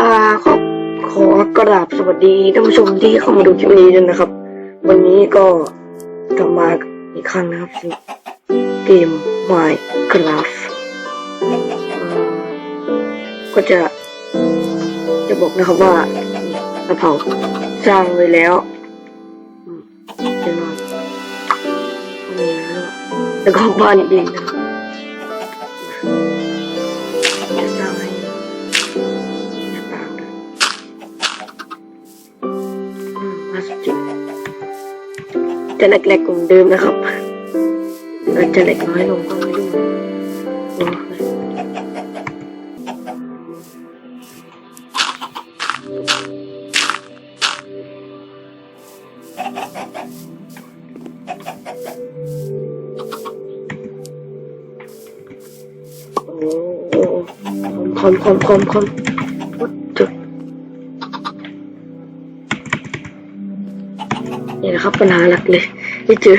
อ่าขอขอกราบสวัสดีท่านผู้ชมที่เข้ามาดูคลิปนี้ด้วยนะครับ วันนี้ก็กลับมาอีกครั้งนะครับเกม Minecraft ก็จะ จะบอกนะครับว่ากระเพราสร้างไว้แล้วอืมเดี๋ยวนอนแล้วแล้วก็บ้านดินนะ จะแหลกๆกว่าเดิมนะครับอาจจะแหลกน้อยลงก็ไม่รู้โอ้ยโอ้โหคอมคอมคอมคอม นะครับปัญหาหลักเลยที่เจอ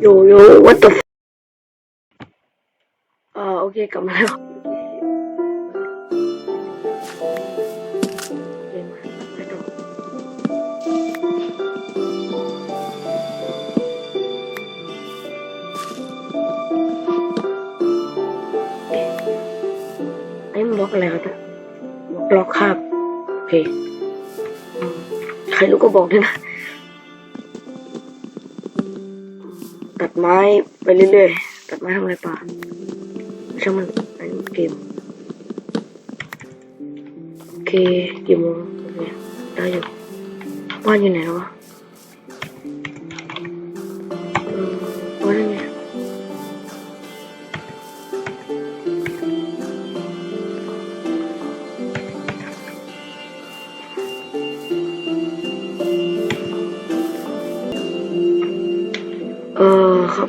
โยโย่ what the f- อ่าโอเคกลับมาแล้วไอ้มันบล็อกอะไรครับเนี่ย บล็อกคาบโอเคใครรู้ก็บอกด้วยนะ ตัดไม้ไปเรื่อยๆ ตัดไม้ทำอะไรป่าช่างมันไอ้เกมโอเคกี่โมงโอเคได้อยู่บ้านอยู่ไหนวะ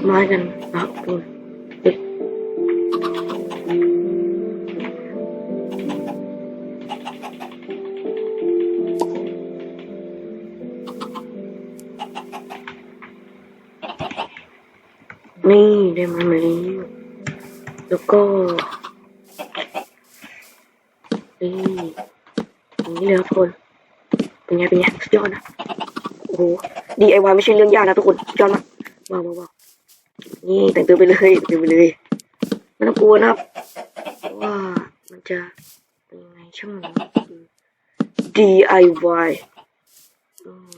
ไม้กันนะทุกคนนี่ได้มาไหมแล้วก็นี่นี้เลยครับทุกคนเป็นไงเป็นไงสุดยอดนะโอ้โห DIY ไม่ใช่เรื่องยากนะทุกคนยอดมากว้าวว้าว นี่แต่งตัวไปเลยแต่งตัวไปเลยไม่ต้องกลัวนะครับว่ามันจะเป็นยังไงช่างมันนะคือ DIY อืม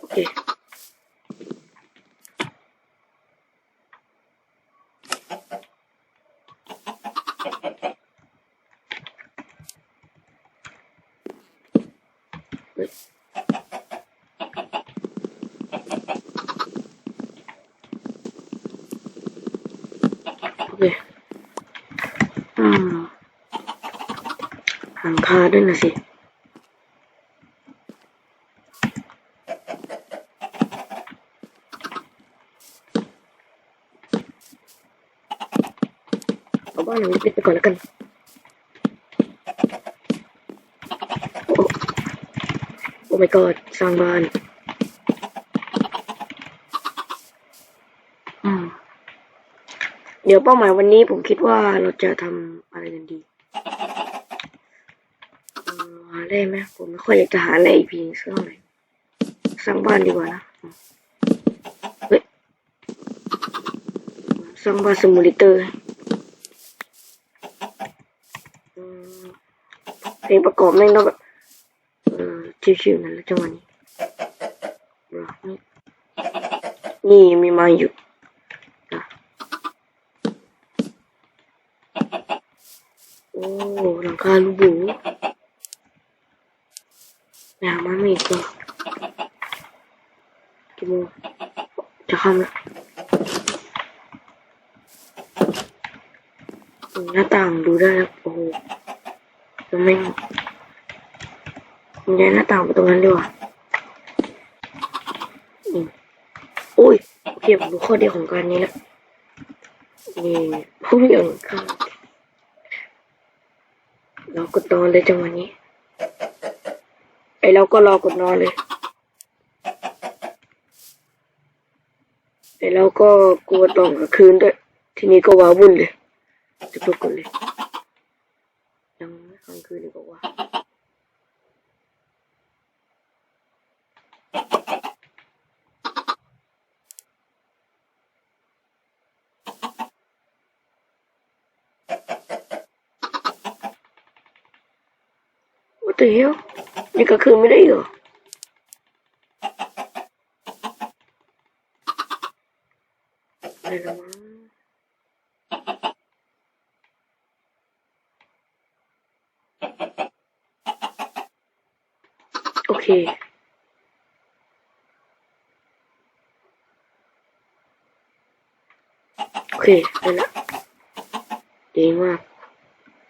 โอเคเฮ้ยโอ เคอืมหางคาด้วยนะสิเอาบ้านหลังนี้ปิดไปก่อนแล้วกันโอ้โอ้ my god สร้างบ้าน อืม เดี๋ยวเป้าหมายวันนี้ผมคิดว่าเราจะทำอะไรกันดีหาได้ไหมผมไม่ค่อยอยากจะหาอะไรอีพีสักเท่าไหร่สร้างบ้านดีกว่านะเฮ้ยสร้างบ้านซิมูเลเตอร์เพลงประกอบแม่งต้องแบบเออชิวๆนั่นแหละจังหวะนี้นี่มีไมาอยู่อะโอ้หลังคาลูกบูอย่ามาไม่อีกตัวกี่โมงจะค่ำแล้ว หน้าต่างดูได้แล้วโอ้โหจะไม่มันย้ายหน้าต่างไปตรงนั้นดีกว่าอืมโอ้ยโอเคผมรู้ข้อดีของการนี้แล้วนี่ผู้อย่างข้างเรากดนอนเลยจังหวะนี้ ไอเราก็รอกดนอนเลย แล้วก็กลัวตอนกลางคืนด้วย ทีนี้ก็ว้าวุ่นเลยจะทุกคนเลยยังไม่กลางคืนเลยก็ว่า What the hell นี่กลางคืนไม่ได้เหรอ อะไรละโอเค โอเคได้ละดีมาก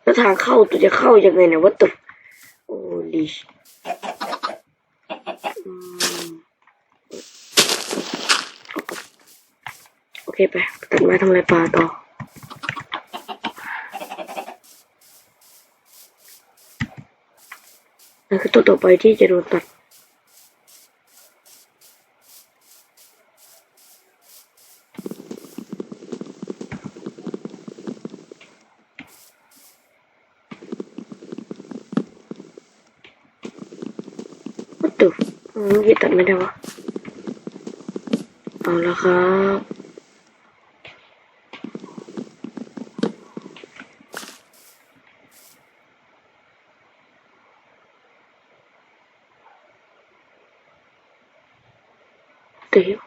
แล้วทางเข้าตัวจะเข้ายังไงเนี่ยวัตถุโอ้ลิชอืมโอ เคไป ตัดไม้ทำลายป่าต่อนั่นคือตัวต่อไปที่จะโดนตัด What the อืมเมื่อกี้ตัดไม่ได้วะเอาละครับ เดี๋ยว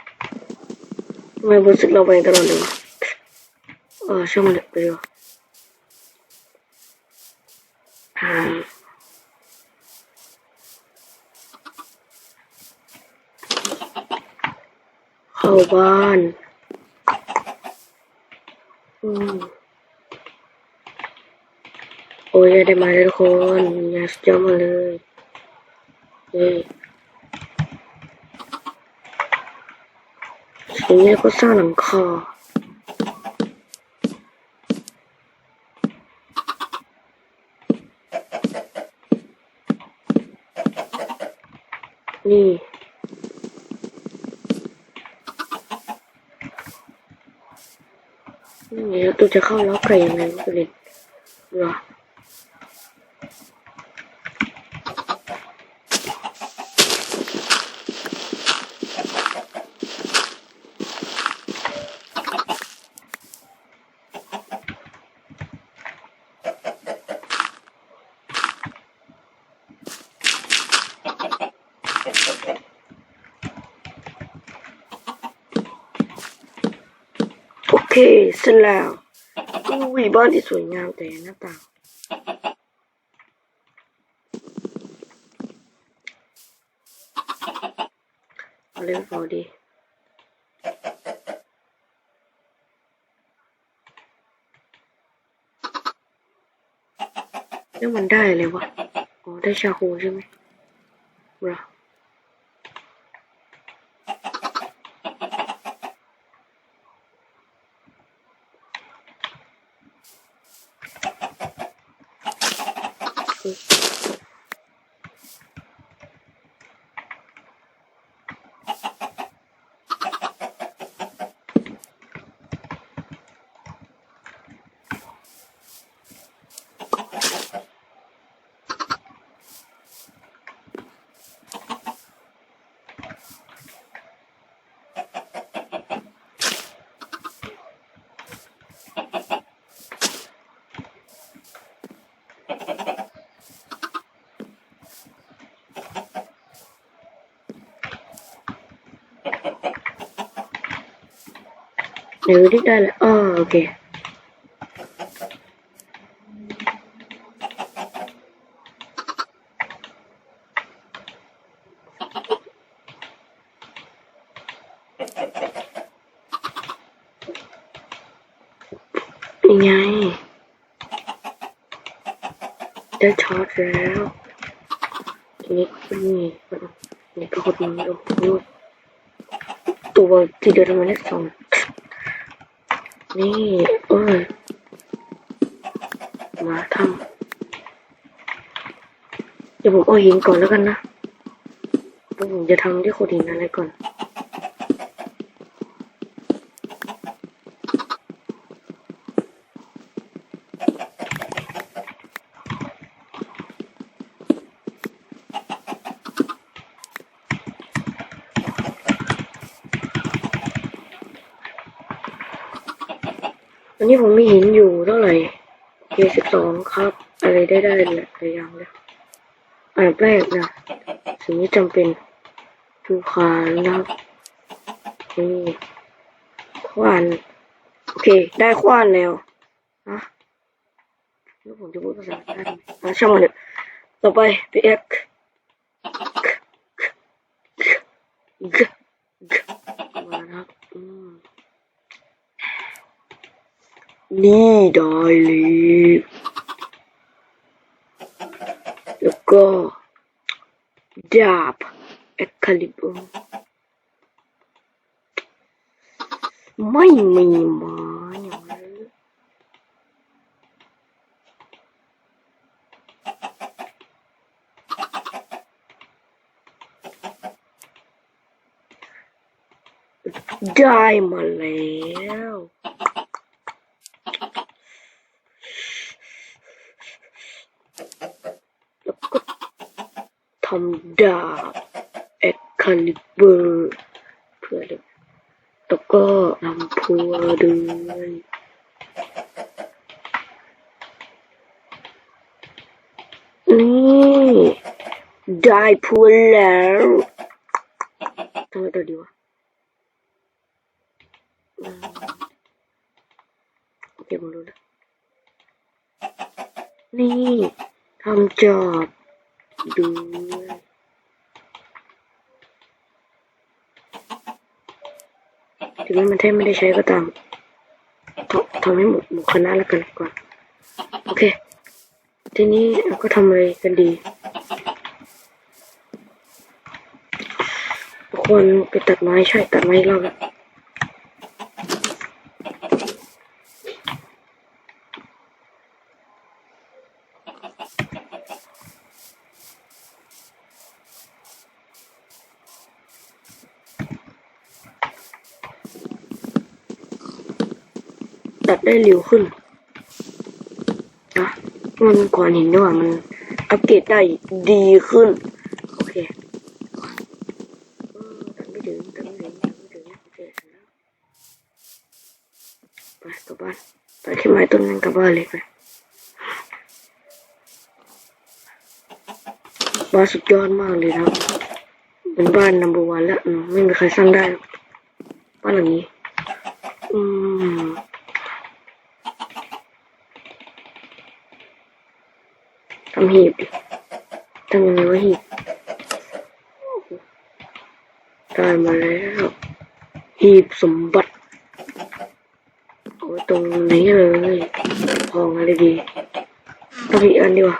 ทำไมรู้สึกเราไปตลอดเลยวะเออช่างมันเถอะไปดีกว่าอ่าเข้าบ้านอืมโอ้ยได้มาแล้วทุกคนอยาสดยอดมาเลยเย้ ทีนี้ก็สร้างหลังคานี่ นี่แล้วตัวจะเข้าล้อกไก่ยังไงวะประเด็นหรอ เคสร็จแล้วอุ้ยบ้านที่สวยงามแต่หน้าต่างเอาเล่นพอดีแล้วมันได้เลยวะ อ๋อ ได้ชาโคใช่ไหมบรา เดี๋ยวที่ได้แล้วอ๋อโอเคนี่ไงได้ช็อตแล้วทีนี้ก็มีนี่ก็คนนี้โอ้โหตัวที่เดินมาเลขสอง นี่ เอ้ยมาทำเดี๋ยวผมเอาหินก่อนแล้วกันนะผมจะทำที่โคดินอะไรก่อน นี้ผมมีหินอยู่เท่าไหร่เคสิบสองครับ อะไรได้ได้หลายอย่างเลยอันแรกนะสิ่งที่จำเป็นคือขานนะครับนี่ขวานโอเค ได้ขวานแล้วนะแล้วผมจะพูดภาษาได้ไหมอะช่างมันเถอะต่อไปพีเอ็กมาครับอืม นี่ได้เลยแล้วก็ดาบเอ็กคาลิเบอร์ไม่มีไม้อย่างนั้นได้มาแล้วแล้วก็ำดาบเอ็กคาลิเบอร์เพื่อเลยแล้วก็ทำพัวด้วยนี่ได้พัวแล้วทำไมตัวดีวะอืมโอเคผมรู้แล้วนี่ทำจอบ ด้วยถึงแม้มันแทบไม่ได้ใช้ก็ตามทำทำให้หมดหมดคณะแล้วกันก่อนโอเค ทีนี้เราก็ทำอะไรกันดีทุกคนไปตัดไม้ใช่ตัดไม้อีกรอบแล้ว ตัดได้เร็วขึ้นนะมันก่อนเห็นด้วยว่ามันอัปเกรดได้ดีขึ้น โอเคตัดไม่ถึงตัดไม่ถึงตัดไม่ถึงโอเคไปกลับบ้านไม้ต้นนั้นกลับบ้านเลยไปบ้านสุดยอดมากเลยนะครับเป็นบ้านนัมเบอร์วันแล้วไม่มีใครสร้างได้บ้านหลังนี้ อืม ทำหีบดิทำยังไงวะหีบได้มาแล้ว หีบสมบัติเอาไว้ตรงนี้เลยพองอะไรดีต้องอีกอันดีกว่า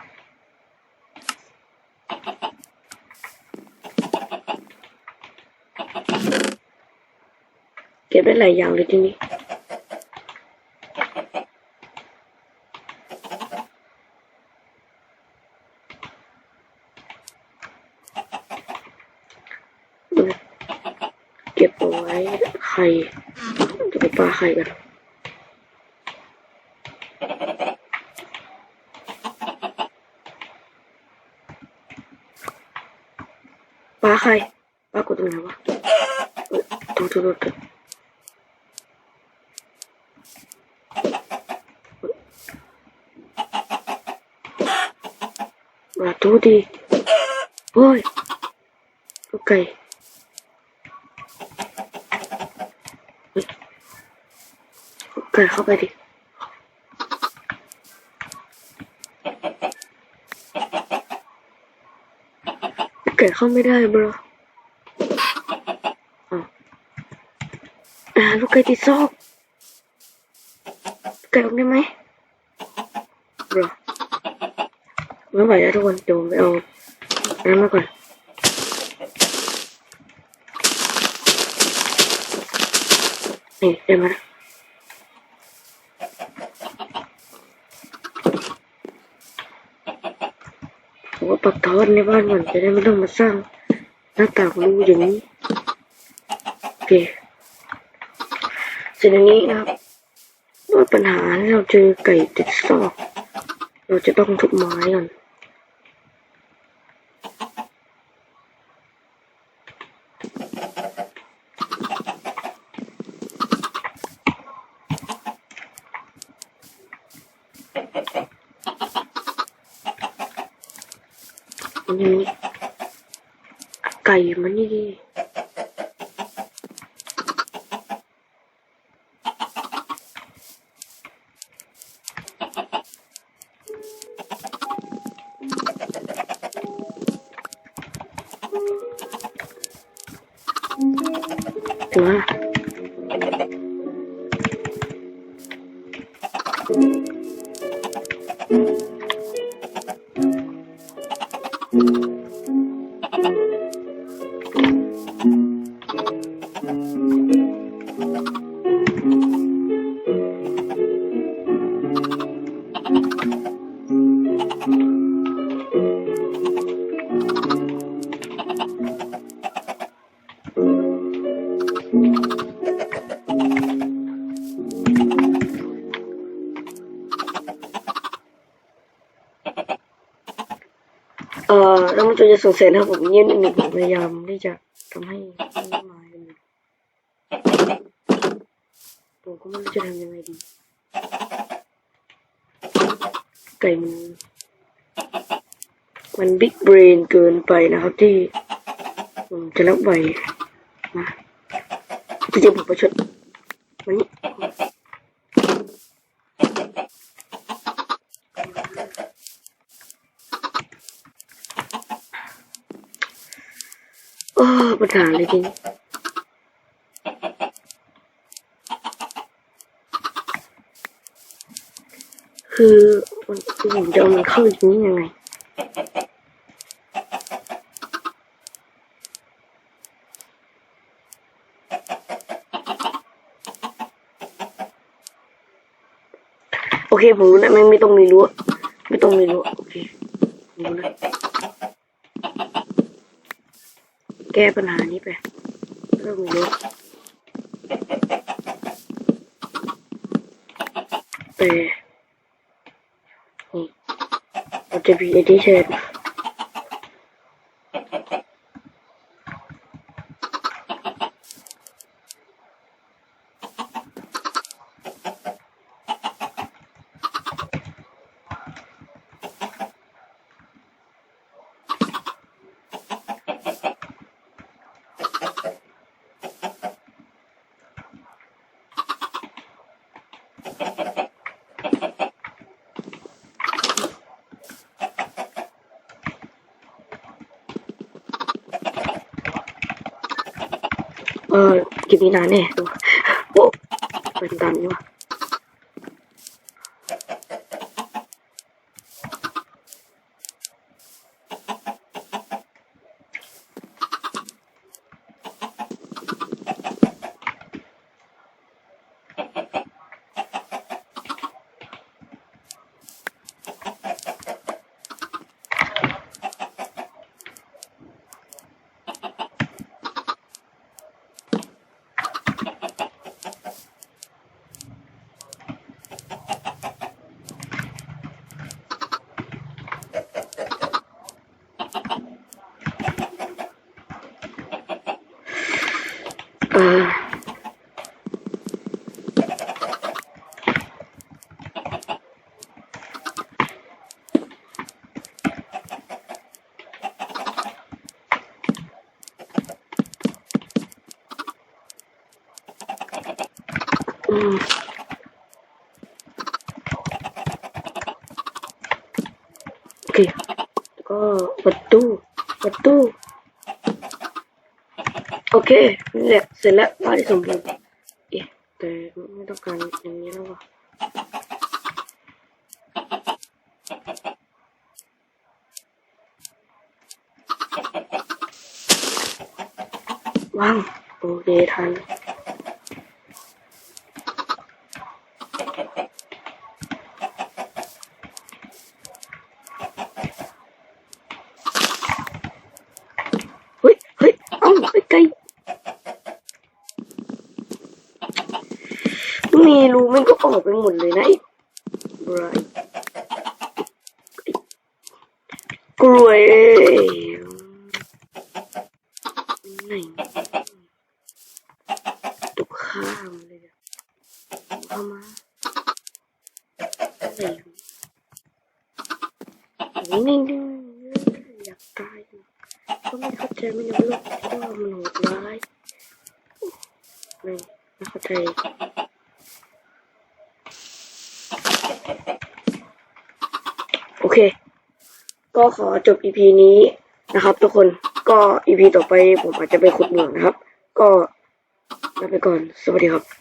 เก็บได้หลายอย่างเลยที่นี้ เก็บเอาไว้ไข่จะไปปลาไข่กันปลาไข่ปลากดตรงไหนวะเอ้ยโทษโทษโทษโทษมาทุดีโอ้ยลูกไก่ เกิดเข้าไปดิเกิดเข้าไม่ได้บรออ่าลูกไก่ติดซอกไก่ออกได้ไหมบรอไม่ไหวแล้วทุกคนเดี๋ยวไปเอาอันนั้นมาก่อนนี่ได้มาแล้วมว่า ปรับทอดในบ้านก่อนจะได้ไม่ต้องมาสร้างหน้าต่างรูอย่างนี้โอเคส่วนอันนี้นะครับด้วยปัญหาที่เราเจอไก่ติดซอก เราจะต้องทุบไม้ก่อนนี่นี่ไก่มันนี่ดิ ถึ เอ่อแล้วมันจะสงสัยนะครับผมเนี่ยหนึ่งผมพยายามที่จะทำให้ไม่มากันอยู่ผมก็ไม่รู้จะทำยังไงดี ไก่มันมันบิ๊กเบรนเกินไปนะครับที่ผมจะรับไหวนะจริงๆผมประชดมันนี่โอ้ปัญหาเลยจริงคือมันคือผมจะเอามันเข้าอย่างนี้ยังไง เคผมรู้แล้วไม่ไม่ต้องมีรั้วไม่ต้องมีรั้วโอเคผมรู้แล้วแก้ปัญหานี้ไปไม่ต้องมีรั้วแต่นี่เราจะมีเออคลิปนี้ นานแน่ดูโอ้เป็นตา มนี้วะเอออืมโอเคแล้วก็ประตูประตู โอเค นี่แหละเสร็จแล้วบ้านที่สมบูรณ์เอ๊ะแต่ไม่ต้องการอย่างนี้แล้วว่ะว่างโอเคทันเฮ้ยเฮ้ยเอ้าไอ้ไก่มีรูมันก็ออก ไปหมดเลยนะไอ้ไรกลวยเอ้ยไหนตุกข้ามเลยอะเข้ามาอะไรอยู่นี่นี่นี่อยาก ตายก็ไม่เข้าใจไม่รู้ที่ว่ามันโหดร้ายไม่ไม่เข้าใจ โอเค ก็ขอ จบ EP นี้นะครับ ทุกคนก็ EP ต่อไปผมอาจจะไปขุดเหมืองนะครับ ก็ลาไปก่อน สวัสดีครับ